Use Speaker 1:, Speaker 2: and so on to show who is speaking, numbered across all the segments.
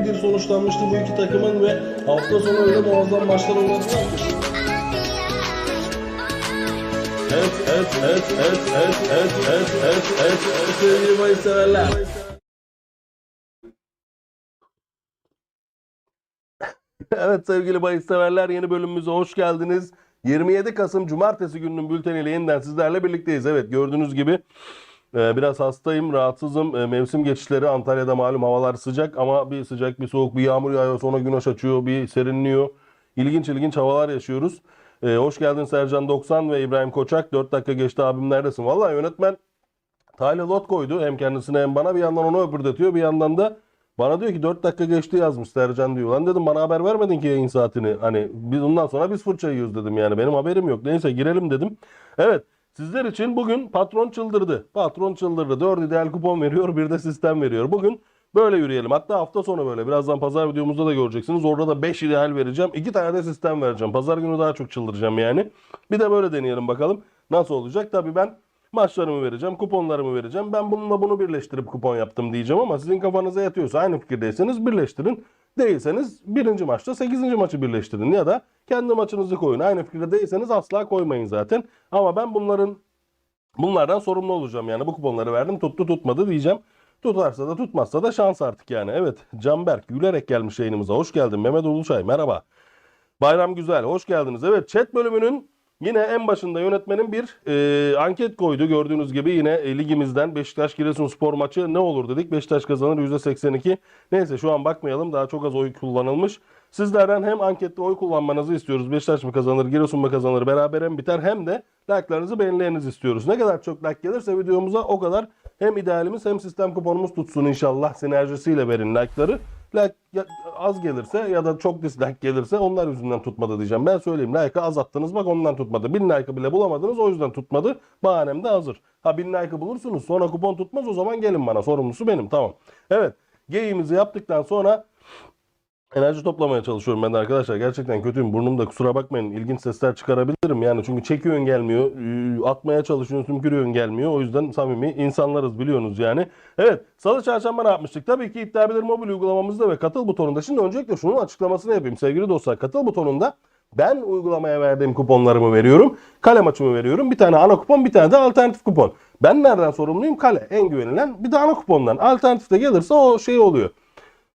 Speaker 1: 1-1 sonuçlanmıştı bu iki takımın ve hafta sonu öyle muazzam maçlar oynadılar ki. Evet, evet, evet, evet, evet, evet, evet, evet, evet, evet, sevgili severler. Evet sevgili severler yeni bölümümüze hoş geldiniz. 27 Kasım Cumartesi gününün bülteniyle yeniden sizlerle birlikteyiz. Evet gördüğünüz gibi biraz hastayım, rahatsızım. E, Mevsim geçişleri Antalya'da malum havalar sıcak ama bir sıcak bir soğuk bir yağmur yağıyor sonra güneş açıyor bir serinliyor. İlginç ilginç havalar yaşıyoruz. E, hoş geldin Sercan 90 ve İbrahim Koçak. 4 dakika geçti abim neredesin? Vallahi yönetmen Tyler Lot koydu hem kendisine hem bana bir yandan onu öpürdetiyor bir yandan da bana diyor ki 4 dakika geçti yazmış Sercan diyor. Lan dedim bana haber vermedin ki yayın saatini. Hani biz ondan sonra biz fırça yiyoruz dedim yani benim haberim yok. Neyse girelim dedim. Evet sizler için bugün patron çıldırdı. Patron çıldırdı. 4 ideal kupon veriyor bir de sistem veriyor. Bugün böyle yürüyelim. Hatta hafta sonu böyle. Birazdan pazar videomuzda da göreceksiniz. Orada da 5 ideal vereceğim. 2 tane de sistem vereceğim. Pazar günü daha çok çıldıracağım yani. Bir de böyle deneyelim bakalım. Nasıl olacak? Tabii ben maçlarımı vereceğim, kuponlarımı vereceğim. Ben bununla bunu birleştirip kupon yaptım diyeceğim ama sizin kafanıza yatıyorsa aynı fikirdeyseniz birleştirin. Değilseniz birinci maçta 8. maçı birleştirin ya da kendi maçınızı koyun. Aynı fikirde değilseniz asla koymayın zaten. Ama ben bunların bunlardan sorumlu olacağım yani bu kuponları verdim tuttu tutmadı diyeceğim. Tutarsa da tutmazsa da şans artık yani. Evet Canberk gülerek gelmiş yayınımıza. Hoş geldin Mehmet Uluşay merhaba. Bayram Güzel hoş geldiniz. Evet chat bölümünün Yine en başında yönetmenin bir e, anket koydu. Gördüğünüz gibi yine e, ligimizden Beşiktaş Giresunspor maçı ne olur dedik. Beşiktaş kazanır %82. Neyse şu an bakmayalım. Daha çok az oy kullanılmış. Sizlerden hem ankette oy kullanmanızı istiyoruz. Beşiktaş mı kazanır, Giresun mu kazanır, beraber mi biter hem de like'larınızı beğenilerinizi istiyoruz. Ne kadar çok like gelirse videomuza o kadar hem idealimiz hem sistem kuponumuz tutsun inşallah. Sinerjisiyle verin like'ları. Like az gelirse ya da çok dislike gelirse onlar yüzünden tutmadı diyeceğim. Ben söyleyeyim like'ı az attınız bak ondan tutmadı. 1000 like'ı bile bulamadınız o yüzden tutmadı. Bahanem de hazır. Ha 1000 like'ı bulursunuz sonra kupon tutmaz o zaman gelin bana sorumlusu benim tamam. Evet geyiğimizi yaptıktan sonra enerji toplamaya çalışıyorum ben de arkadaşlar. Gerçekten kötüyüm. Burnumda kusura bakmayın. İlginç sesler çıkarabilirim. Yani çünkü çekiyorsun gelmiyor. Atmaya çalışıyorsun sümkürüyorsun gelmiyor. O yüzden samimi insanlarız biliyorsunuz yani. Evet. Salı çarşamba ne yapmıştık? Tabii ki iddia bilir mobil uygulamamızda ve katıl butonunda. Şimdi öncelikle şunun açıklamasını yapayım sevgili dostlar. Katıl butonunda ben uygulamaya verdiğim kuponlarımı veriyorum. Kale maçımı veriyorum. Bir tane ana kupon bir tane de alternatif kupon. Ben nereden sorumluyum? Kale. En güvenilen bir de ana kupondan. Alternatif de gelirse o şey oluyor.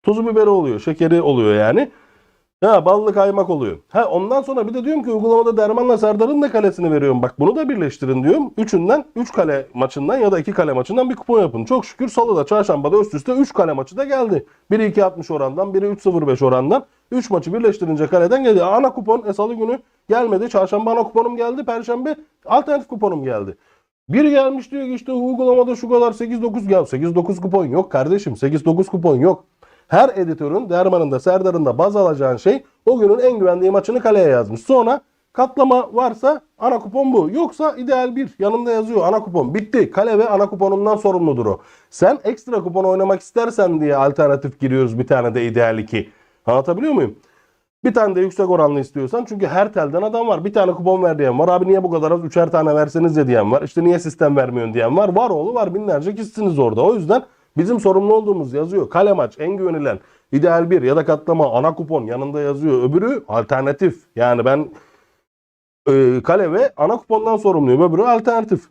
Speaker 1: Tuzu biberi oluyor, şekeri oluyor yani. Ha ballı kaymak oluyor. Ha ondan sonra bir de diyorum ki uygulamada Derman'la Serdar'ın da kalesini veriyorum. Bak bunu da birleştirin diyorum. Üçünden 3 kale maçından ya da 2 kale maçından bir kupon yapın. Çok şükür salıda çarşambada üst üste 3 kale maçı da geldi. Biri 2.60 orandan, biri 3.05 orandan. 3 maçı birleştirince kaleden geldi. Ana kupon e, salı günü gelmedi. Çarşamba ana kuponum geldi. Perşembe alternatif kuponum geldi. Biri gelmiş diyor ki işte uygulamada şu kadar 8-9 gel. 8-9 kupon yok kardeşim. 8-9 kupon yok. Her editörün, Derman'ın da Serdar'ın da baz alacağın şey o günün en güvendiği maçını kaleye yazmış. Sonra katlama varsa ana kupon bu. Yoksa ideal bir. Yanında yazıyor ana kupon. Bitti. Kale ve ana kuponumdan sorumludur o. Sen ekstra kupon oynamak istersen diye alternatif giriyoruz bir tane de ideal 2. Anlatabiliyor muyum? Bir tane de yüksek oranlı istiyorsan çünkü her telden adam var. Bir tane kupon ver diyen var. Abi niye bu kadar az? Üçer tane verseniz de diyen var. İşte niye sistem vermiyorsun diyen var. Var oğlu var. Binlerce kişisiniz orada. O yüzden bizim sorumlu olduğumuz yazıyor. Kale maç en güvenilen. ideal bir ya da katlama ana kupon yanında yazıyor. Öbürü alternatif. Yani ben e, kale ve ana kupondan sorumluyum. Öbürü alternatif.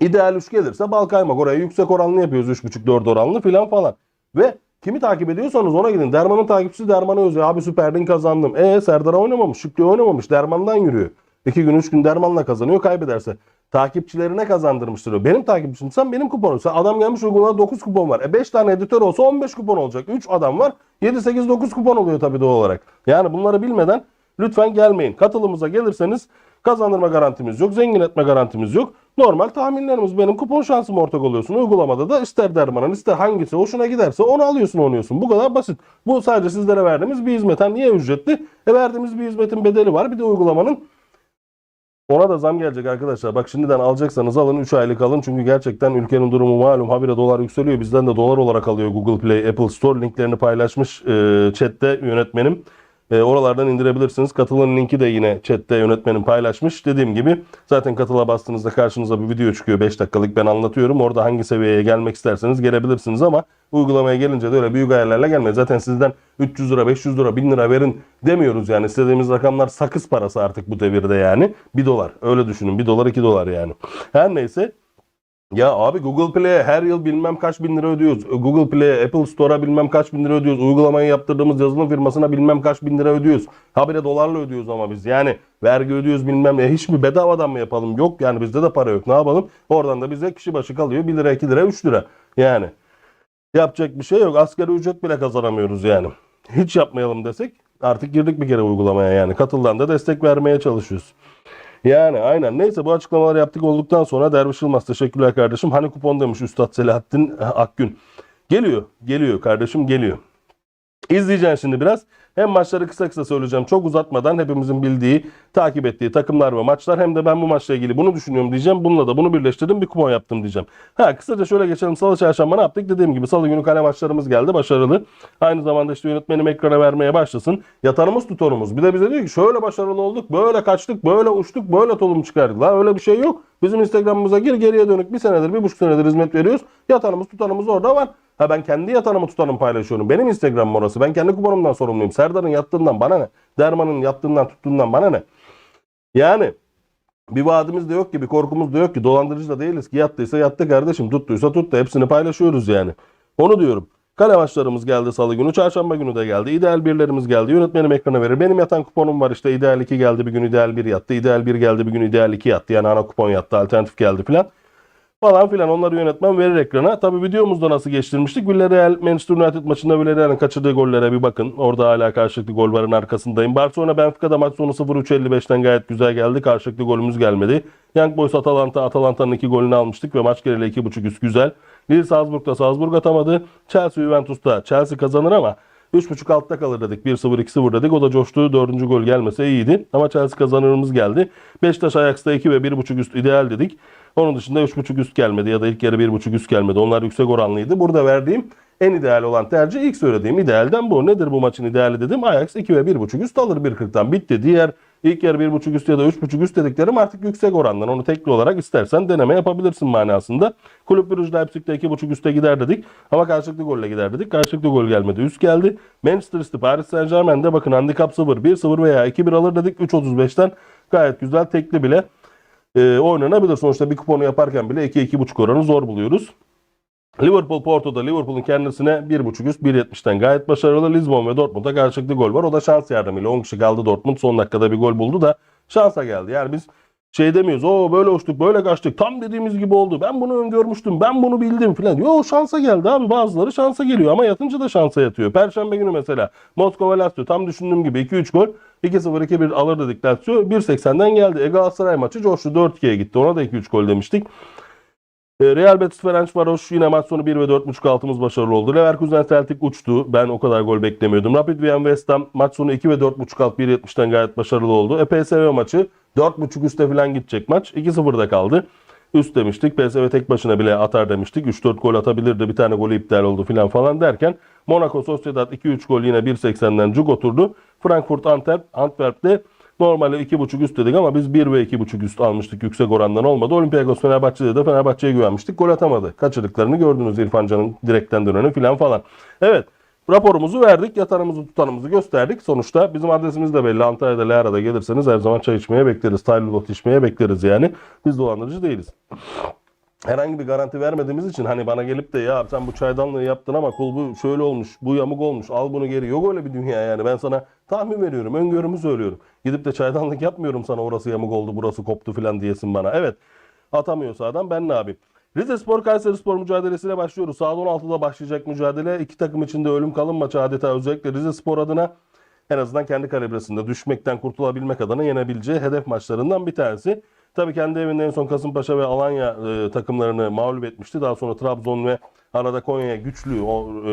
Speaker 1: İdeal 3 gelirse bal kaymak. Oraya yüksek oranlı yapıyoruz. 3.5-4 oranlı filan falan. Ve kimi takip ediyorsanız ona gidin. Derman'ın takipçisi Derman'a yazıyor. Abi Süper Lig kazandım. E Serdar'a oynamamış. Şükrü oynamamış. Derman'dan yürüyor. 2 gün 3 gün Derman'la kazanıyor. Kaybederse. Takipçilerine kazandırmıştır o. Benim takipçim sen benim kuponum. Sen adam gelmiş uygulamada 9 kupon var. E 5 tane editör olsa 15 kupon olacak. 3 adam var. 7 8 9 kupon oluyor tabii doğal olarak. Yani bunları bilmeden lütfen gelmeyin. Katılımıza gelirseniz kazandırma garantimiz yok. Zengin etme garantimiz yok. Normal tahminlerimiz benim kupon şansım ortak oluyorsun. Uygulamada da ister dermanın ister hangisi hoşuna giderse onu alıyorsun oynuyorsun. Bu kadar basit. Bu sadece sizlere verdiğimiz bir hizmet. Niye ücretli? E verdiğimiz bir hizmetin bedeli var. Bir de uygulamanın ona da zam gelecek arkadaşlar. Bak şimdiden alacaksanız alın 3 aylık alın. Çünkü gerçekten ülkenin durumu malum. Habire dolar yükseliyor. Bizden de dolar olarak alıyor Google Play, Apple Store. Linklerini paylaşmış e, chatte yönetmenim. E, oralardan indirebilirsiniz. Katılın linki de yine chatte yönetmenim paylaşmış. Dediğim gibi zaten katıla bastığınızda karşınıza bir video çıkıyor. 5 dakikalık ben anlatıyorum. Orada hangi seviyeye gelmek isterseniz gelebilirsiniz ama uygulamaya gelince de öyle büyük hayallerle gelmeyin. Zaten sizden 300 lira, 500 lira, 1000 lira verin demiyoruz yani. İstediğimiz rakamlar sakız parası artık bu devirde yani. 1 dolar. Öyle düşünün. 1 dolar 2 dolar yani. Her neyse ya abi Google Play'e her yıl bilmem kaç bin lira ödüyoruz. Google Play'e, Apple Store'a bilmem kaç bin lira ödüyoruz. Uygulamayı yaptırdığımız yazılım firmasına bilmem kaç bin lira ödüyoruz. Habire dolarla ödüyoruz ama biz. Yani vergi ödüyoruz bilmem ne. Hiç mi bedavadan mı yapalım? Yok yani bizde de para yok. Ne yapalım? Oradan da bize kişi başı kalıyor. 1 lira, 2 lira, 3 lira. Yani yapacak bir şey yok. Asgari ücret bile kazanamıyoruz yani. Hiç yapmayalım desek artık girdik bir kere uygulamaya yani. Katıldan da destek vermeye çalışıyoruz. Yani aynen. Neyse bu açıklamaları yaptık olduktan sonra Derviş Yılmaz teşekkürler kardeşim. Hani kupon demiş Üstad Selahattin Akgün. Geliyor. Geliyor kardeşim geliyor. İzleyeceksin şimdi biraz. Hem maçları kısa kısa söyleyeceğim. Çok uzatmadan hepimizin bildiği, takip ettiği takımlar ve maçlar. Hem de ben bu maçla ilgili bunu düşünüyorum diyeceğim. Bununla da bunu birleştirdim bir kupon yaptım diyeceğim. Ha kısaca şöyle geçelim. Salı çarşamba ne yaptık? Dediğim gibi salı günü kale maçlarımız geldi. Başarılı. Aynı zamanda işte yönetmenim ekrana vermeye başlasın. Yatarımız tutonumuz. Bir de bize diyor ki şöyle başarılı olduk, böyle kaçtık, böyle uçtuk, böyle tolum çıkardık. La öyle bir şey yok. Bizim Instagram'ımıza gir geriye dönük bir senedir, bir buçuk senedir hizmet veriyoruz. Yatarımız tutanımız orada var. Ha ben kendi yatanımı tutanımı paylaşıyorum. Benim Instagram'ım orası. Ben kendi kuponumdan sorumluyum. Serdar'ın yattığından bana ne? Derman'ın yattığından tuttuğundan bana ne? Yani bir vaadimiz de yok ki, bir korkumuz da yok ki. Dolandırıcı da değiliz ki. Yattıysa yattı kardeşim. Tuttuysa tuttu. Hepsini paylaşıyoruz yani. Onu diyorum. Kale maçlarımız geldi salı günü. Çarşamba günü de geldi. İdeal birlerimiz geldi. Yönetmenim ekrana verir. Benim yatan kuponum var işte. İdeal 2 geldi bir gün ideal 1 yattı. İdeal 1 geldi bir gün ideal 2 yattı. Yani ana kupon yattı. Alternatif geldi filan falan filan onları yönetmen verir ekrana. Tabi videomuzda nasıl geçtirmiştik? Villarreal Manchester United maçında Villarreal'in kaçırdığı gollere bir bakın. Orada hala karşılıklı gol varın arkasındayım. Barcelona Benfica'da maç sonu 0-3-55'ten gayet güzel geldi. Karşılıklı golümüz gelmedi. Young Boys Atalanta Atalanta'nın iki golünü almıştık ve maç geneli 2.5 üst güzel. Lille Salzburg'da Salzburg atamadı. Chelsea Juventus'ta Chelsea kazanır ama 3.5 altta kalır dedik. 1-0 2-0 dedik. O da coştu. Dördüncü gol gelmese iyiydi. Ama Chelsea kazanırımız geldi. Beşiktaş Ajax'ta 2 ve 1.5 üst ideal dedik. Onun dışında 3.5 üst gelmedi ya da ilk yarı 1.5 üst gelmedi. Onlar yüksek oranlıydı. Burada verdiğim en ideal olan tercih ilk söylediğim idealden bu. Nedir bu maçın ideali dedim. Ajax 2 ve 1.5 üst alır 1.40'tan bitti. Diğer ilk yarı 1.5 üst ya da 3.5 üst dediklerim artık yüksek orandan. Onu tekli olarak istersen deneme yapabilirsin manasında. Kulüp Brugge Leipzig'te 2.5 üste gider dedik. Ama karşılıklı golle gider dedik. Karşılıklı gol gelmedi. Üst geldi. Manchester City Paris Saint Germain'de bakın handikap 0, 1-0 veya 2-1 alır dedik. 3.35'ten gayet güzel tekli bile e, oynanabilir. Sonuçta bir kuponu yaparken bile 2-2.5 oranı zor buluyoruz. Liverpool Porto'da Liverpool'un kendisine 1.5 üst 1.70'ten gayet başarılı. Lisbon ve Dortmund'da karşılıklı gol var. O da şans yardımıyla 10 kişi kaldı Dortmund. Son dakikada bir gol buldu da şansa geldi. Yani biz şey demiyoruz. O böyle uçtuk, böyle kaçtık. Tam dediğimiz gibi oldu. Ben bunu öngörmüştüm. Ben bunu bildim filan. Yo şansa geldi abi. Bazıları şansa geliyor ama yatınca da şansa yatıyor. Perşembe günü mesela Moskova Lazio tam düşündüğüm gibi 2-3 gol. 2-0 2-1 alır dedik Lazio. 1.80'den geldi. E Galatasaray maçı coştu 4-2'ye gitti. Ona da 2-3 gol demiştik. E, Real Betis Ferencvaros yine maç sonu 1 ve 4.5 altımız başarılı oldu. Leverkusen Celtic uçtu. Ben o kadar gol beklemiyordum. Rapid Wien West Ham maç sonu 2 ve 4.5 alt 1.70'ten gayet başarılı oldu. E PSV maçı 4.5 üste falan gidecek maç. 2-0'da kaldı. Üst demiştik. PSV tek başına bile atar demiştik. 3-4 gol atabilirdi. Bir tane golü iptal oldu filan falan derken Monaco Sociedad 2-3 gol yine 1.80'den cuk oturdu. Frankfurt Antwerp Antwerp'te Normalde 2.5 üst dedik ama biz 1 ve 2.5 üst almıştık yüksek orandan olmadı. Olympiakos Fenerbahçe'de de Fenerbahçe'ye güvenmiştik. Gol atamadı. Kaçırdıklarını gördünüz İrfan Can'ın direkten döneni filan falan. Evet raporumuzu verdik. Yatarımızı tutanımızı gösterdik. Sonuçta bizim adresimiz de belli. Antalya'da Lara'da gelirseniz her zaman çay içmeye bekleriz. Taylor içmeye bekleriz yani. Biz dolandırıcı değiliz herhangi bir garanti vermediğimiz için hani bana gelip de ya sen bu çaydanlığı yaptın ama kulbu şöyle olmuş, bu yamuk olmuş, al bunu geri. Yok öyle bir dünya yani. Ben sana tahmin veriyorum, öngörümü söylüyorum. Gidip de çaydanlık yapmıyorum sana orası yamuk oldu, burası koptu filan diyesin bana. Evet, atamıyorsa adam ben ne yapayım? Rize Spor Kayseri Spor mücadelesiyle başlıyoruz. Saat 16'da başlayacak mücadele. İki takım içinde ölüm kalım maçı adeta özellikle Rize Spor adına en azından kendi kalibresinde düşmekten kurtulabilmek adına yenebileceği hedef maçlarından bir tanesi. Tabii kendi evinde en son Kasımpaşa ve Alanya e, takımlarını mağlup etmişti. Daha sonra Trabzon ve arada Konya'ya güçlü o e,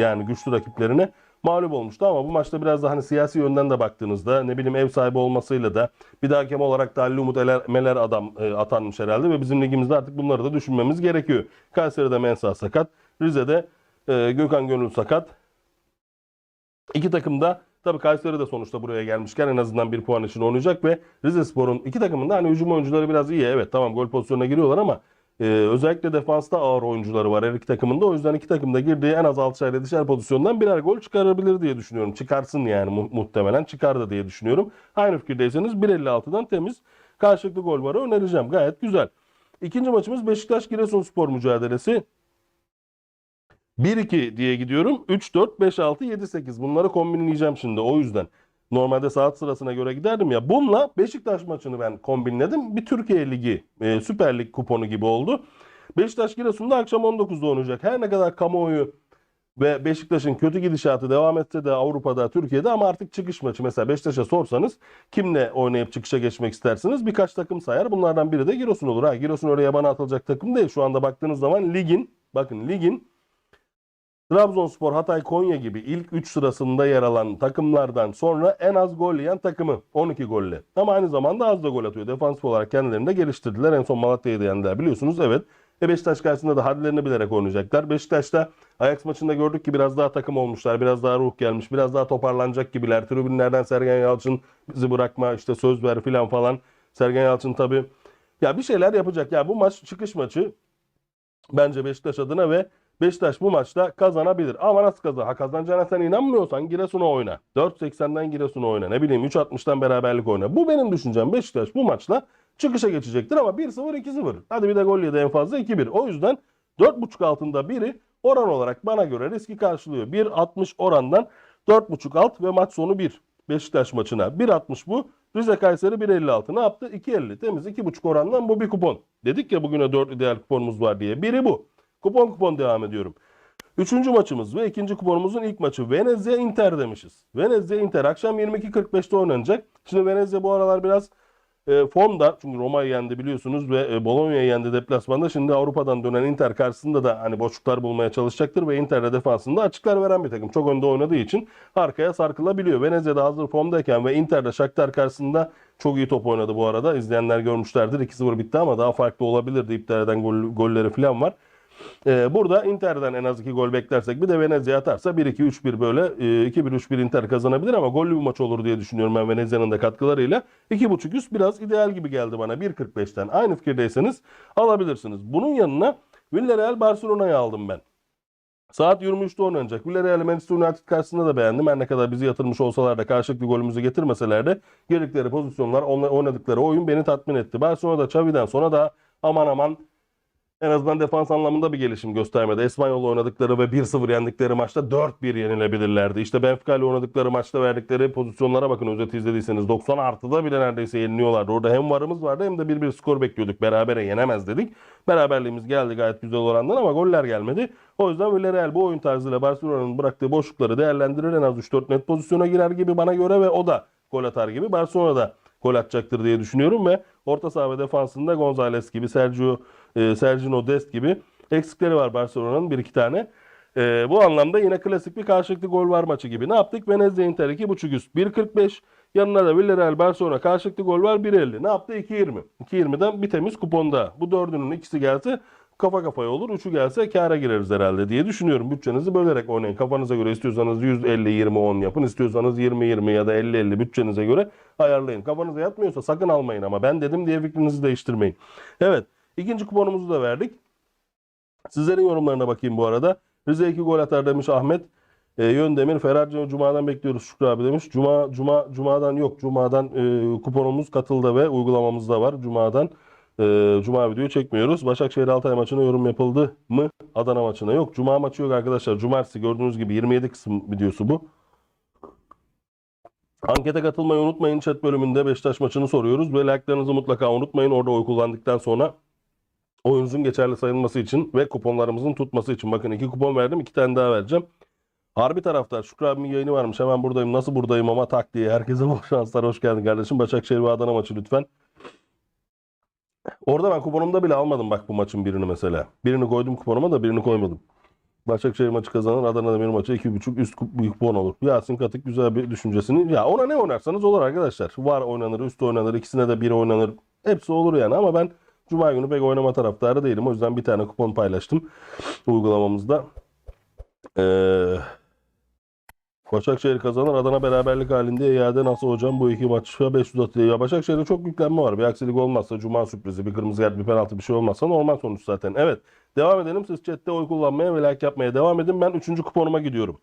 Speaker 1: yani güçlü rakiplerine mağlup olmuştu ama bu maçta biraz da hani siyasi yönden de baktığınızda ne bileyim ev sahibi olmasıyla da bir daha hakem olarak da Ali Umut Eler, Meler adam e, atanmış herhalde ve bizim ligimizde artık bunları da düşünmemiz gerekiyor. Kayseri'de Mensa sakat, Rize'de e, Gökhan Gönül sakat. İki takım da Tabii Kayseri de sonuçta buraya gelmişken en azından bir puan için oynayacak ve Rizespor'un iki takımında hani hücum oyuncuları biraz iyi. Evet tamam gol pozisyonuna giriyorlar ama e, özellikle defansta ağır oyuncuları var her iki takımında. O yüzden iki takımda girdiği en az 6'şer 7'şer pozisyondan birer gol çıkarabilir diye düşünüyorum. Çıkarsın yani mu- muhtemelen çıkar da diye düşünüyorum. Aynı fikirdeyseniz 1.56'dan temiz karşılıklı gol varı önereceğim. Gayet güzel. İkinci maçımız Beşiktaş Giresunspor mücadelesi. 1-2 diye gidiyorum. 3-4, 5-6, 7-8. Bunları kombinleyeceğim şimdi o yüzden. Normalde saat sırasına göre giderdim ya. Bununla Beşiktaş maçını ben kombinledim. Bir Türkiye Ligi, e, Süper Lig kuponu gibi oldu. Beşiktaş Giresun'da akşam 19'da oynayacak. Her ne kadar kamuoyu ve Beşiktaş'ın kötü gidişatı devam etse de Avrupa'da, Türkiye'de ama artık çıkış maçı. Mesela Beşiktaş'a sorsanız kimle oynayıp çıkışa geçmek istersiniz? Birkaç takım sayar. Bunlardan biri de Giresun olur. Ha, Giresun öyle yabana atılacak takım değil. Şu anda baktığınız zaman ligin, bakın ligin Trabzonspor, Hatay, Konya gibi ilk 3 sırasında yer alan takımlardan sonra en az gol yiyen takımı 12 golle. Ama aynı zamanda az da gol atıyor. Defansif olarak kendilerini de geliştirdiler. En son Malatya'yı da yendiler biliyorsunuz. Evet. E Beşiktaş karşısında da hadlerini bilerek oynayacaklar. Beşiktaş'ta Ajax maçında gördük ki biraz daha takım olmuşlar. Biraz daha ruh gelmiş. Biraz daha toparlanacak gibiler. Tribünlerden Sergen Yalçın bizi bırakma işte söz ver filan falan. Sergen Yalçın tabii ya bir şeyler yapacak. Ya bu maç çıkış maçı bence Beşiktaş adına ve Beşiktaş bu maçta kazanabilir. Ama nasıl kazan? Ha kazanacağına sen inanmıyorsan Giresun'a oyna. 4.80'den Giresun'a oyna. Ne bileyim 3.60'dan beraberlik oyna. Bu benim düşüncem. Beşiktaş bu maçla çıkışa geçecektir ama 1-0 2-0. Hadi bir de gol yedi en fazla 2-1. O yüzden 4.5 altında biri oran olarak bana göre riski karşılıyor. 1.60 orandan 4.5 alt ve maç sonu 1. Beşiktaş maçına 1.60 bu. Rize Kayseri 1.56 ne yaptı? 2.50 temiz 2.5 orandan bu bir kupon. Dedik ya bugüne 4 ideal kuponumuz var diye. Biri bu. Kupon kupon devam ediyorum. Üçüncü maçımız ve ikinci kuponumuzun ilk maçı Venezia Inter demişiz. Venezia Inter akşam 22.45'te oynanacak. Şimdi Venezia bu aralar biraz e, formda çünkü Roma'yı yendi biliyorsunuz ve e, Bologna'yı yendi deplasmanda. Şimdi Avrupa'dan dönen Inter karşısında da hani boşluklar bulmaya çalışacaktır ve Inter'de defansında açıklar veren bir takım. Çok önde oynadığı için arkaya sarkılabiliyor. Venezia da hazır formdayken ve Inter'de Shakhtar karşısında çok iyi top oynadı bu arada. İzleyenler görmüşlerdir. 2-0 bitti ama daha farklı olabilirdi. İptal eden gol, golleri falan var. Ee, burada Inter'den en az 2 gol beklersek bir de Venezia atarsa 1-2-3-1 böyle e, 2-1-3-1 Inter kazanabilir ama gollü bir maç olur diye düşünüyorum ben Venezia'nın da katkılarıyla. 2.5 üst biraz ideal gibi geldi bana 1.45'ten. Aynı fikirdeyseniz alabilirsiniz. Bunun yanına Villarreal Barcelona'yı aldım ben. Saat 23'te oynanacak. Villarreal Manchester United karşısında da beğendim. Her ne kadar bizi yatırmış olsalar da karşılıklı golümüzü getirmeseler de girdikleri pozisyonlar, onla- oynadıkları oyun beni tatmin etti. Barcelona'da Xavi'den sonra da aman aman en azından defans anlamında bir gelişim göstermedi. Espanyol'la oynadıkları ve 1-0 yendikleri maçta 4-1 yenilebilirlerdi. İşte Benfica ile oynadıkları maçta verdikleri pozisyonlara bakın özeti izlediyseniz 90 artıda bile neredeyse yeniliyorlardı. Orada hem varımız vardı hem de 1-1 skor bekliyorduk. Berabere yenemez dedik. Beraberliğimiz geldi gayet güzel orandan ama goller gelmedi. O yüzden Villarreal bu oyun tarzıyla Barcelona'nın bıraktığı boşlukları değerlendirir. En az 3-4 net pozisyona girer gibi bana göre ve o da gol atar gibi. Barcelona da gol atacaktır diye düşünüyorum ve orta saha ve defansında Gonzalez gibi, Sergio, e, Sergio Dest gibi eksikleri var Barcelona'nın bir iki tane. E, bu anlamda yine klasik bir karşılıklı gol var maçı gibi. Ne yaptık? Venezia Inter 2.5 üst 1.45. Yanına da Villarreal Barcelona karşılıklı gol var 1.50. Ne yaptı? 2.20. 2.20'den bir temiz kuponda. Bu dördünün ikisi gelse kafa kafaya olur. Üçü gelse kâra gireriz herhalde diye düşünüyorum. Bütçenizi bölerek oynayın. Kafanıza göre istiyorsanız 150-20-10 yapın. istiyorsanız 20-20 ya da 50-50 bütçenize göre ayarlayın. Kafanıza yatmıyorsa sakın almayın ama ben dedim diye fikrinizi değiştirmeyin. Evet. ikinci kuponumuzu da verdik. Sizlerin yorumlarına bakayım bu arada. Rize 2 gol atar demiş Ahmet. E, Yöndemir Ferrari Cuma'dan bekliyoruz Şükrü abi demiş. Cuma Cuma Cuma'dan yok. Cuma'dan e, kuponumuz katıldı ve uygulamamız da var. Cuma'dan e, Cuma videoyu çekmiyoruz. Başakşehir Altay maçına yorum yapıldı mı? Adana maçına yok. Cuma maçı yok arkadaşlar. Cumartesi gördüğünüz gibi 27 kısım videosu bu. Ankete katılmayı unutmayın. Chat bölümünde Beşiktaş maçını soruyoruz ve like'larınızı mutlaka unutmayın. Orada oy kullandıktan sonra oyunuzun geçerli sayılması için ve kuponlarımızın tutması için. Bakın iki kupon verdim. iki tane daha vereceğim. Harbi taraftar. Şükrü abimin yayını varmış. Hemen buradayım. Nasıl buradayım ama tak diye. Herkese bol şanslar. Hoş geldin kardeşim. Başakşehir ve Adana maçı lütfen. Orada ben kuponumda bile almadım bak bu maçın birini mesela. Birini koydum kuponuma da birini koymadım. Başakşehir maçı kazanır. Adana'da bir maçı 2.5 üst kup- büyük puan olur. Yasin Katık güzel bir düşüncesini. Ya ona ne oynarsanız olur arkadaşlar. Var oynanır, üst oynanır, ikisine de bir oynanır. Hepsi olur yani ama ben Cuma günü pek oynama taraftarı değilim. O yüzden bir tane kupon paylaştım uygulamamızda. Ee, Başakşehir kazanır. Adana beraberlik halinde iade nasıl hocam bu iki maça 500 atıyor. Ya Başakşehir'de çok yüklenme var. Bir aksilik olmazsa cuma sürprizi bir kırmızı kart bir penaltı bir şey olmazsa normal sonuç zaten. Evet devam edelim. Siz chatte oy kullanmaya ve like yapmaya devam edin. Ben 3. kuponuma gidiyorum.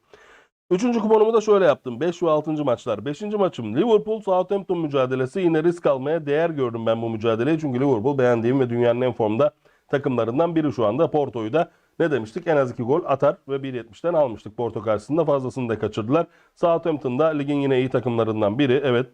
Speaker 1: Üçüncü kuponumu da şöyle yaptım. 5 ve 6. maçlar. 5. maçım Liverpool Southampton mücadelesi. Yine risk almaya değer gördüm ben bu mücadeleyi. Çünkü Liverpool beğendiğim ve dünyanın en formda takımlarından biri şu anda. Porto'yu da ne demiştik? En az 2 gol atar ve 1.70'den almıştık Porto karşısında. Fazlasını da kaçırdılar. Southampton'da ligin yine iyi takımlarından biri. Evet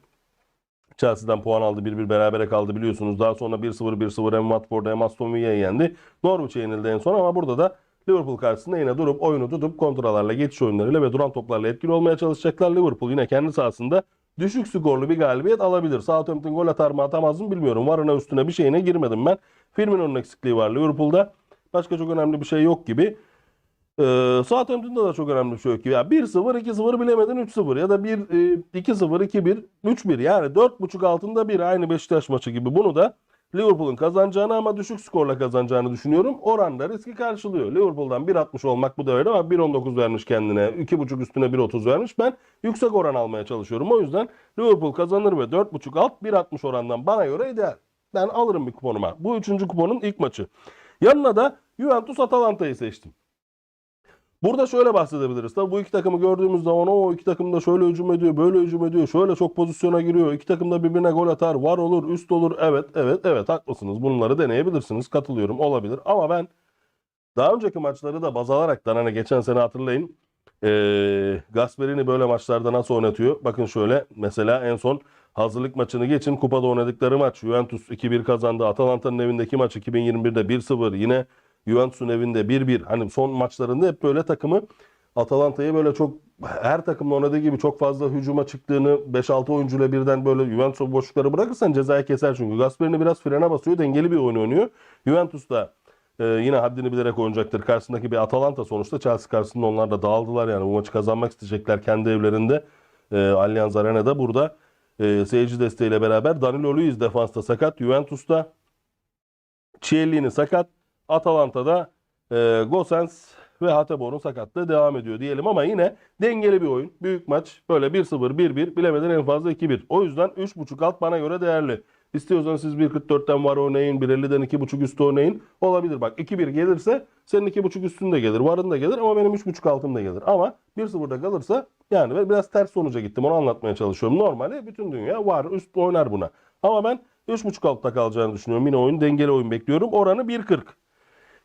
Speaker 1: Chelsea'den puan aldı. 1-1 berabere kaldı biliyorsunuz. Daha sonra 1-0 1-0 hem Watford'a hem Aston Villa'yı yendi. Norwich'e yenildi en son ama burada da Liverpool karşısında yine durup oyunu tutup kontralarla, geçiş oyunlarıyla ve duran toplarla etkili olmaya çalışacaklar. Liverpool yine kendi sahasında düşük skorlu bir galibiyet alabilir. Southampton gol atar mı atamaz mı bilmiyorum. Varına üstüne bir şeyine girmedim ben. Firmino'nun eksikliği var Liverpool'da. Başka çok önemli bir şey yok gibi. Ee, Southampton'da da çok önemli bir şey yok gibi. Ya 1-0, 2-0 bilemedin 3-0 ya da 1 e, 2-0, 2-1, 3-1 yani 4.5 altında bir aynı Beşiktaş maçı gibi. Bunu da Liverpool'un kazanacağını ama düşük skorla kazanacağını düşünüyorum. Oranda riski karşılıyor. Liverpool'dan 1.60 olmak bu da öyle ama 1.19 vermiş kendine. 2.5 üstüne 1.30 vermiş. Ben yüksek oran almaya çalışıyorum. O yüzden Liverpool kazanır ve 4.5 alt 1.60 orandan bana göre ideal. Ben alırım bir kuponuma. Bu üçüncü kuponun ilk maçı. Yanına da Juventus Atalanta'yı seçtim. Burada şöyle bahsedebiliriz. Tabii bu iki takımı gördüğümüz zaman o iki takım da şöyle hücum ediyor, böyle hücum ediyor, şöyle çok pozisyona giriyor. İki takım da birbirine gol atar, var olur, üst olur. Evet, evet, evet haklısınız. Bunları deneyebilirsiniz. Katılıyorum. Olabilir. Ama ben daha önceki maçları da baz alaraktan hani geçen sene hatırlayın ee, Gasperini böyle maçlarda nasıl oynatıyor? Bakın şöyle mesela en son hazırlık maçını geçin. Kupada oynadıkları maç Juventus 2-1 kazandı. Atalanta'nın evindeki maç 2021'de 1-0. Yine Juventus'un evinde 1-1. Hani son maçlarında hep böyle takımı Atalanta'yı böyle çok her takımla oynadığı gibi çok fazla hücuma çıktığını 5-6 oyuncuyla birden böyle Juventus'a boşlukları bırakırsan cezayı keser çünkü. Gasperini biraz frene basıyor. Dengeli bir oyun oynuyor. Juventus da ee, yine haddini bilerek oynayacaktır. Karşısındaki bir Atalanta sonuçta Chelsea karşısında onlar da dağıldılar yani bu maçı kazanmak isteyecekler kendi evlerinde. E, Allianz Arena'da burada e, seyirci desteğiyle beraber Danilo Luiz defansta sakat. Juventus'ta Chiellini sakat. Atalanta'da e, Gosens ve Hatebo'nun sakatlığı devam ediyor diyelim ama yine dengeli bir oyun. Büyük maç. Böyle 1-0, 1-1 bilemeden en fazla 2-1. O yüzden 3.5 alt bana göre değerli. İstiyorsanız siz 1.44'ten var oynayın, 1.50'den 2.5 üstü oynayın. Olabilir bak 2-1 gelirse senin 2.5 üstün de gelir, varın da gelir ama benim 3.5 altım da gelir. Ama 1-0'da kalırsa yani ben biraz ters sonuca gittim onu anlatmaya çalışıyorum. Normali bütün dünya var üst oynar buna. Ama ben 3.5 altta kalacağını düşünüyorum. Yine oyun dengeli oyun bekliyorum. Oranı 1.40.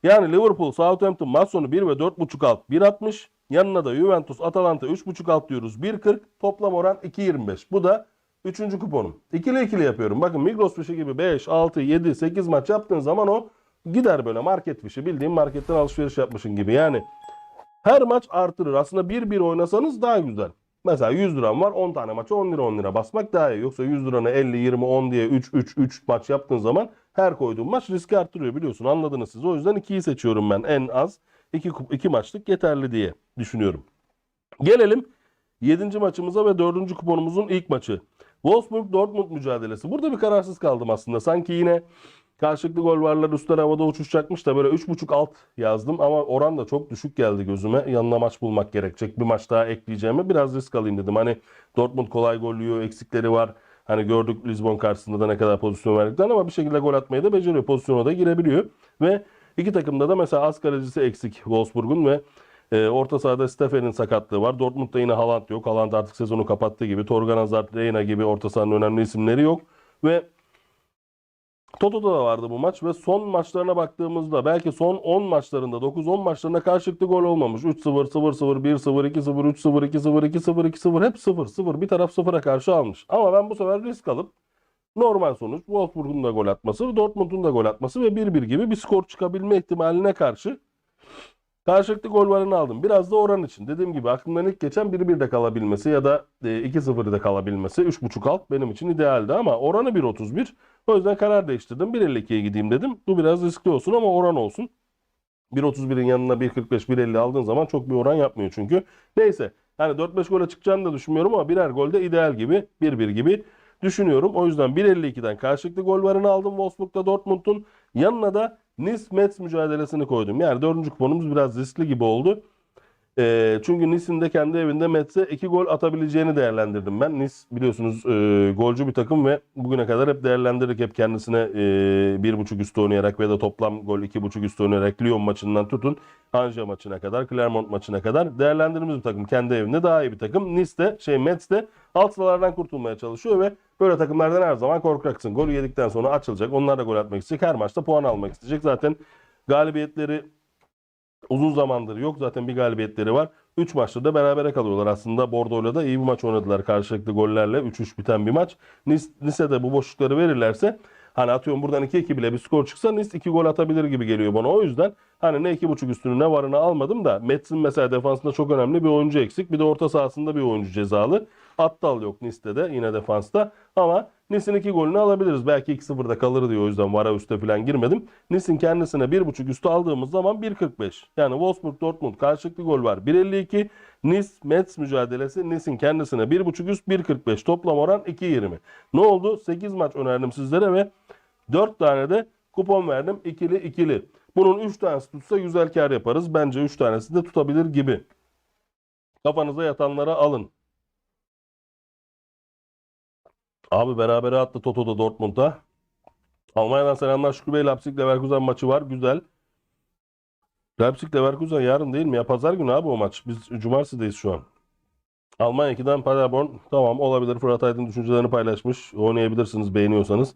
Speaker 1: Yani Liverpool, Southampton maç sonu 1 ve 4.5 alt 1.60. Yanına da Juventus, Atalanta 3.5 alt diyoruz 1.40. Toplam oran 2.25. Bu da Üçüncü kuponum. İkili ikili yapıyorum. Bakın Migros fişi gibi 5, 6, 7, 8 maç yaptığın zaman o gider böyle market fişi. Bildiğin marketten alışveriş yapmışın gibi. Yani her maç artırır. Aslında 1-1 oynasanız daha güzel. Mesela 100 liram var 10 tane maça 10 lira 10 lira basmak daha iyi. Yoksa 100 liranı 50, 20, 10 diye 3, 3, 3 maç yaptığın zaman her koyduğun maç riski arttırıyor biliyorsun. Anladınız siz. O yüzden 2'yi seçiyorum ben en az. 2, 2 maçlık yeterli diye düşünüyorum. Gelelim 7. maçımıza ve 4. kuponumuzun ilk maçı. Wolfsburg-Dortmund mücadelesi. Burada bir kararsız kaldım aslında. Sanki yine karşılıklı gol varlar üstler havada uçuşacakmış da böyle 3.5 alt yazdım ama oran da çok düşük geldi gözüme. Yanına maç bulmak gerekecek. Bir maç daha ekleyeceğime biraz risk alayım dedim. Hani Dortmund kolay gol yiyor, eksikleri var. Hani gördük Lisbon karşısında da ne kadar pozisyon verdiklerini ama bir şekilde gol atmayı da beceriyor. Pozisyona da girebiliyor. Ve iki takımda da mesela az kalecisi eksik Wolfsburg'un ve e, orta sahada Steffen'in sakatlığı var. Dortmund'da yine Haaland yok. Haaland artık sezonu kapattığı gibi. Torgan Hazard, Reyna gibi orta sahanın önemli isimleri yok. Ve Toto'da da vardı bu maç ve son maçlarına baktığımızda belki son 10 maçlarında 9-10 maçlarında karşılıklı gol olmamış. 3-0, 0-0, 1-0, 2-0, 3-0, 2-0, 2-0, 2-0 hep 0-0 bir taraf 0'a karşı almış. Ama ben bu sefer risk alıp normal sonuç Wolfsburg'un da gol atması, Dortmund'un da gol atması ve 1-1 gibi bir skor çıkabilme ihtimaline karşı Karşılıklı gol varını aldım. Biraz da oran için. Dediğim gibi aklımdan ilk geçen 1-1'de kalabilmesi ya da 2-0'da kalabilmesi 3.5 alt benim için idealdi ama oranı 1.31. O yüzden karar değiştirdim. 1.52'ye gideyim dedim. Bu biraz riskli olsun ama oran olsun. 1.31'in yanına 1.45, 1.50 aldığın zaman çok bir oran yapmıyor çünkü. Neyse. Yani 4-5 gole çıkacağını da düşünmüyorum ama birer gol de ideal gibi 1-1 gibi düşünüyorum. O yüzden 1.52'den karşılıklı gol varını aldım Wolfsburg'da Dortmund'un. Yanına da Nice Mets mücadelesini koydum. Yani dördüncü kuponumuz biraz riskli gibi oldu. E, çünkü Nice'in de kendi evinde Mets'e 2 gol atabileceğini değerlendirdim ben. Nice biliyorsunuz e, golcü bir takım ve bugüne kadar hep değerlendirdik. Hep kendisine e, 1.5 üstü oynayarak ve de toplam gol 2.5 üstü oynayarak Lyon maçından tutun Anja maçına kadar, Clermont maçına kadar değerlendirdiğimiz bir takım. Kendi evinde daha iyi bir takım. Nice de şey Metz de alt sıralardan kurtulmaya çalışıyor ve böyle takımlardan her zaman korkaksın. Golü yedikten sonra açılacak. Onlar da gol atmak isteyecek. Her maçta puan almak isteyecek. Zaten galibiyetleri uzun zamandır yok. Zaten bir galibiyetleri var. 3 maçta da berabere kalıyorlar aslında. Bordeaux'la da iyi bir maç oynadılar karşılıklı gollerle. 3-3 biten bir maç. Nice, Nice'de bu boşlukları verirlerse hani atıyorum buradan 2-2 bile bir skor çıksa Nice 2 gol atabilir gibi geliyor bana. O yüzden hani ne 2.5 üstünü ne varını almadım da Metz'in mesela defansında çok önemli bir oyuncu eksik. Bir de orta sahasında bir oyuncu cezalı. Attal yok Nice'de de yine defansta. Ama Nice'in 2 golünü alabiliriz. Belki 2-0'da kalır diye o yüzden vara üste falan girmedim. Nice'in kendisine 1.5 üstü aldığımız zaman 1.45. Yani Wolfsburg Dortmund karşılıklı gol var. 1.52. Nice Metz mücadelesi Nice'in kendisine 1.5 üst 1.45. Toplam oran 2.20. Ne oldu? 8 maç önerdim sizlere ve 4 tane de kupon verdim. ikili ikili. Bunun 3 tanesi tutsa güzel kar yaparız. Bence 3 tanesi de tutabilir gibi. Kafanıza yatanlara alın. Abi berabere attı Toto'da Dortmund'a. Almanya'dan selamlar Şükrü Bey. Leipzig Leverkusen maçı var. Güzel. Leipzig Leverkusen yarın değil mi ya? Pazar günü abi o maç. Biz cumartesideyiz şu an. Almanya 2'den Paderborn. Tamam olabilir. Fırat Aydın düşüncelerini paylaşmış. Oynayabilirsiniz beğeniyorsanız.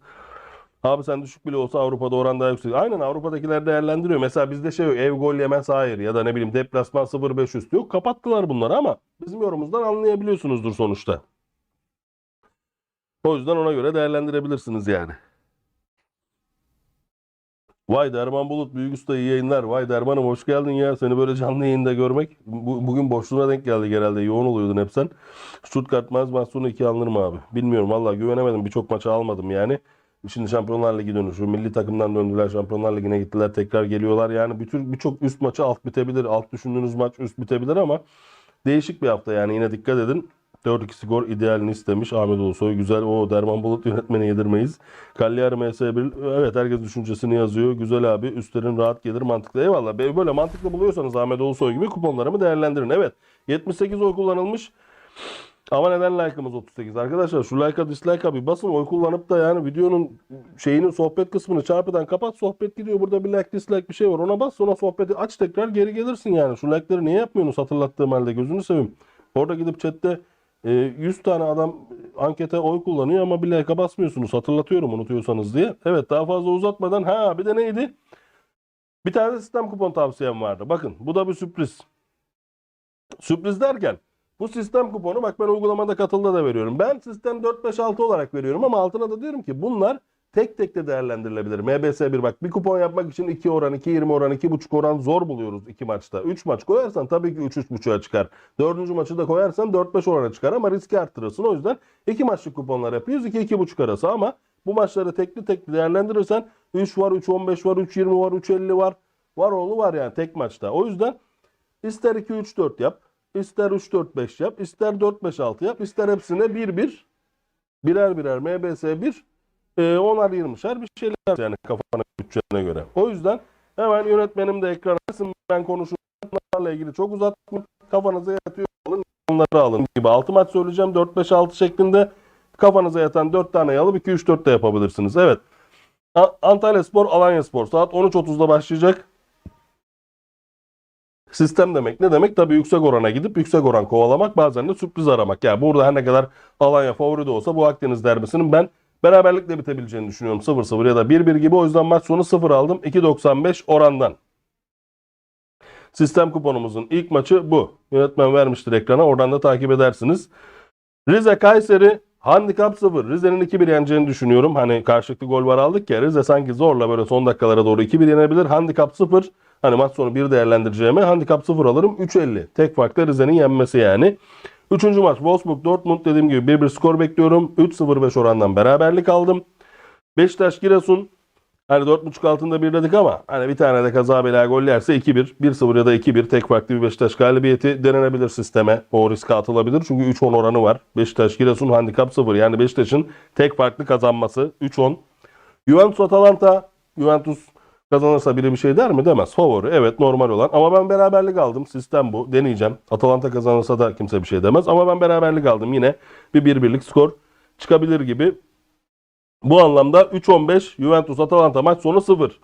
Speaker 1: Abi sen düşük bile olsa Avrupa'da oran daha yüksek. Aynen Avrupa'dakiler değerlendiriyor. Mesela bizde şey yok. Ev gol yemez hayır. Ya da ne bileyim deplasman 0-5 üstü yok. Kapattılar bunları ama bizim yorumumuzdan anlayabiliyorsunuzdur sonuçta. O yüzden ona göre değerlendirebilirsiniz yani. Vay Derman Bulut Büyük Usta iyi yayınlar. Vay Derman'ım hoş geldin ya. Seni böyle canlı yayında görmek. Bu- bugün boşluğuna denk geldi herhalde. Yoğun oluyordun hep sen. Stuttgart Maz maç sonu 2 alınır mı abi? Bilmiyorum valla güvenemedim. Birçok maçı almadım yani. Şimdi Şampiyonlar Ligi dönüşü. Milli takımdan döndüler. Şampiyonlar Ligi'ne gittiler. Tekrar geliyorlar. Yani bütün birçok üst maçı alt bitebilir. Alt düşündüğünüz maç üst bitebilir ama değişik bir hafta yani. Yine dikkat edin. 4-2 skor idealini istemiş Ahmet Ulusoy. Güzel. O Derman Bulut yönetmeni yedirmeyiz. Cagliari MS1. Evet herkes düşüncesini yazıyor. Güzel abi. Üstlerin rahat gelir mantıklı. Eyvallah. Böyle mantıklı buluyorsanız Ahmet Ulusoy gibi kuponlarımı değerlendirin. Evet. 78 oy kullanılmış. Ama neden like'ımız 38? Arkadaşlar şu like'a dislike'a bir basın oy kullanıp da yani videonun şeyini sohbet kısmını çarpıdan kapat sohbet gidiyor. Burada bir like dislike bir şey var ona bas sonra sohbeti aç tekrar geri gelirsin yani. Şu like'ları niye yapmıyorsunuz hatırlattığım halde gözünü seveyim. Orada gidip chatte e, 100 tane adam ankete oy kullanıyor ama bir like'a basmıyorsunuz. Hatırlatıyorum unutuyorsanız diye. Evet daha fazla uzatmadan ha bir de neydi? Bir tane de sistem kupon tavsiyem vardı. Bakın bu da bir sürpriz. Sürpriz derken bu sistem kuponu bak ben uygulamada katılda da veriyorum. Ben sistem 4 5 6 olarak veriyorum ama altına da diyorum ki bunlar tek tek de değerlendirilebilir. MBS1 bak bir kupon yapmak için 2 oran, 2.20 oran, 2.5 oran zor buluyoruz 2 maçta. 3 maç koyarsan tabii ki 3-3.5'a çıkar. 4. maçı da koyarsan 4-5 orana çıkar ama riski arttırırsın. O yüzden 2 maçlık kuponlar yapıyoruz 2-2.5 arası ama bu maçları tekli tekli değerlendirirsen 3 var, 3-15 var, 3-20 var, 3-50 var. Var oğlu var yani tek maçta. O yüzden ister 2-3-4 yap, ister 3-4-5 yap, ister 4-5-6 yap, ister hepsine 1-1, birer birer MBS 1, e, 10'ar 20'şer bir şeyler yani kafana bütçene göre. O yüzden hemen yönetmenim de ekrana versin, ben konuşularla ilgili çok uzatmayayım. Kafanıza yatıyor alın, onları alın gibi. 6 maç söyleyeceğim 4-5-6 şeklinde kafanıza yatan 4 tane alıp 2-3-4 de yapabilirsiniz. Evet. Antalya Spor, Alanya Spor saat 13.30'da başlayacak. Sistem demek ne demek? Tabii yüksek orana gidip yüksek oran kovalamak bazen de sürpriz aramak. Yani burada her ne kadar Alanya favori de olsa bu Akdeniz derbisinin ben beraberlikle bitebileceğini düşünüyorum. 0-0 ya da 1-1 gibi o yüzden maç sonu 0 aldım. 2.95 orandan. Sistem kuponumuzun ilk maçı bu. Yönetmen vermiştir ekrana. Oradan da takip edersiniz. Rize Kayseri handikap 0. Rize'nin 2-1 yeneceğini düşünüyorum. Hani karşılıklı gol var aldık ya. Rize sanki zorla böyle son dakikalara doğru 2-1 yenebilir. Handikap 0. Hani maç sonu 1 değerlendireceğime handikap 0 alırım. 3.50. Tek farkla Rize'nin yenmesi yani. Üçüncü maç Wolfsburg Dortmund dediğim gibi 1-1 skor bekliyorum. 3-0-5 orandan beraberlik aldım. Beşiktaş Giresun Hani 4.5 altında bir dedik ama hani bir tane de kaza bela gol yerse 2-1, 1-0 ya da 2-1 tek farklı bir Beşiktaş galibiyeti denenebilir sisteme. O riske atılabilir. Çünkü 3-10 oranı var. Beşiktaş Giresun handikap 0. Yani Beşiktaş'ın tek farklı kazanması 3-10. Juventus Atalanta, Juventus Kazanırsa biri bir şey der mi? Demez. Favori. Evet normal olan. Ama ben beraberlik aldım. Sistem bu. Deneyeceğim. Atalanta kazanırsa da kimse bir şey demez. Ama ben beraberlik aldım. Yine bir bir birlik skor çıkabilir gibi. Bu anlamda 3-15 Juventus Atalanta maç sonu 0.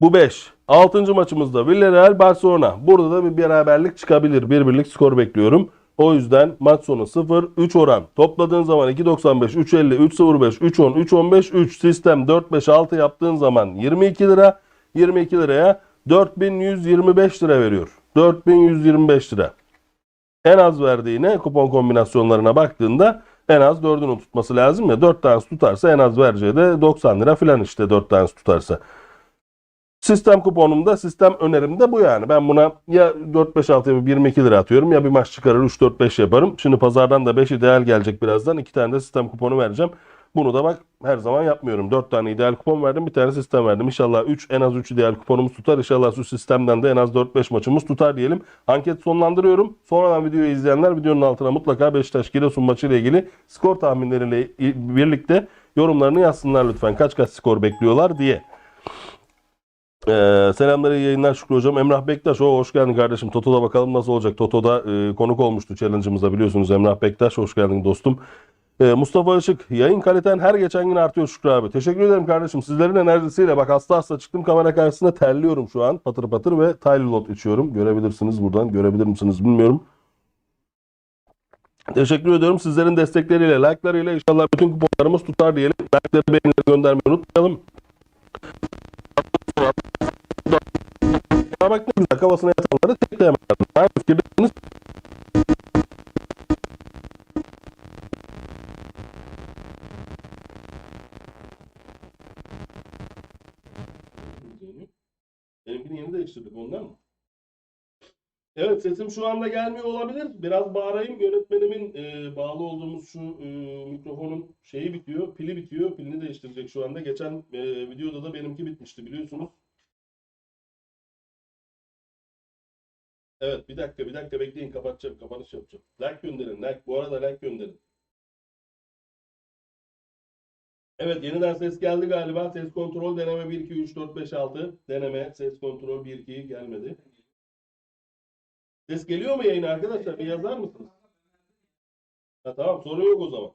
Speaker 1: Bu 5. 6. maçımızda Villarreal Barcelona. Burada da bir beraberlik çıkabilir. Bir birlik skor bekliyorum. O yüzden maç sonu 0 3 oran. Topladığın zaman 2.95, 3.50, 3.05, 3.10, 3.15, 3 sistem 4 5 6 yaptığın zaman 22 lira. 22 liraya 4125 lira veriyor. 4125 lira. En az verdiğine kupon kombinasyonlarına baktığında en az 4'ünü tutması lazım ya. 4 tanesi tutarsa en az vereceği de 90 lira falan işte 4 tanesi tutarsa. Sistem kuponumda, sistem önerimde bu yani. Ben buna ya 4-5-6 yapıp 22 lira atıyorum ya bir maç çıkarır 3-4-5 yaparım. Şimdi pazardan da 5 ideal gelecek birazdan. 2 tane de sistem kuponu vereceğim. Bunu da bak her zaman yapmıyorum. 4 tane ideal kupon verdim, bir tane sistem verdim. İnşallah 3 en az 3 ideal kuponumuz tutar. İnşallah şu sistemden de en az 4-5 maçımız tutar diyelim. Anket sonlandırıyorum. Sonradan videoyu izleyenler videonun altına mutlaka Beşiktaş Giresun maçı ile ilgili skor tahminleriyle birlikte yorumlarını yazsınlar lütfen. Kaç kaç skor bekliyorlar diye. Ee, selamlar yayınlar Şükrü Hocam. Emrah Bektaş, o hoş geldin kardeşim. Toto'da bakalım nasıl olacak. Toto'da e, konuk olmuştu challenge'ımıza biliyorsunuz Emrah Bektaş. Hoş geldin dostum. Ee, Mustafa Işık, yayın kaliten her geçen gün artıyor Şükrü abi. Teşekkür ederim kardeşim. Sizlerin enerjisiyle bak hasta hasta çıktım kamera karşısında terliyorum şu an. Patır patır ve Tylot içiyorum. Görebilirsiniz buradan. Görebilir misiniz bilmiyorum. Teşekkür ediyorum. Sizlerin destekleriyle, like'larıyla inşallah bütün kuponlarımız tutar diyelim. Like'ları beğenileri göndermeyi unutmayalım. Ya bak ne güzel kafasına yatanları tekleyemem. Aynı fikirdesiniz. Benimkini yeni değiştirdik ondan mı? Evet sesim şu anda gelmiyor olabilir. Biraz bağırayım. Yönetmenimin e, bağlı olduğumuz şu e, mikrofonun şeyi bitiyor. Pili bitiyor. Pilini değiştirecek şu anda. Geçen e, videoda da benimki bitmişti biliyorsunuz. Evet bir dakika bir dakika bekleyin kapatacağım. Kapanış yapacağım. Like gönderin. Like. Bu arada like gönderin. Evet yeniden ses geldi galiba. Ses kontrol deneme 1 2 3 4 5 6. Deneme ses kontrol 1 2 gelmedi. Ses geliyor mu yayına arkadaşlar? Bir yazar mısınız? Ha, tamam sorun yok o zaman.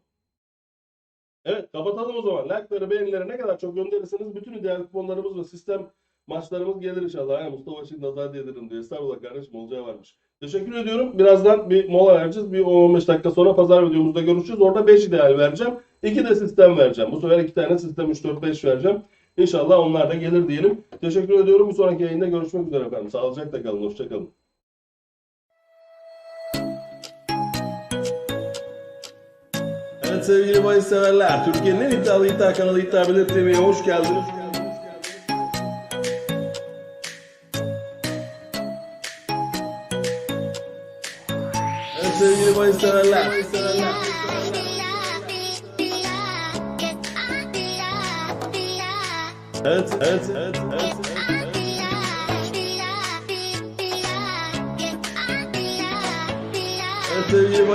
Speaker 1: Evet kapatalım o zaman. Like'ları beğenileri ne kadar çok gönderirseniz bütün ideal kuponlarımız ve sistem maçlarımız gelir inşallah. Ha, Mustafa şimdi nazar diyebilirim diyor. Estağfurullah kardeşim olacağı varmış. Teşekkür ediyorum. Birazdan bir mola vereceğiz. Bir 10-15 dakika sonra pazar videomuzda görüşürüz. Orada 5 ideal vereceğim. 2 de sistem vereceğim. Bu sefer 2 tane sistem 3-4-5 vereceğim. İnşallah onlar da gelir diyelim. Teşekkür ediyorum. Bir sonraki yayında görüşmek üzere efendim. Sağlıcakla kalın. Hoşçakalın. Evet sevgili bahis severler, Türkiye'nin en iddialı iddia kanalı İddia Bilir TV'ye hoş geldiniz. Evet, evet, evet, evet, sevgili.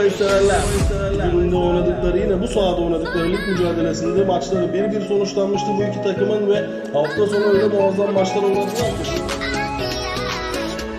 Speaker 1: Bugün de oynadıkları yine bu sahada oynadıkları lig mücadelesinde maçları 1-1 sonuçlanmıştı bu iki takımın ve hafta sonu öyle muazzam maçlar oynadılar.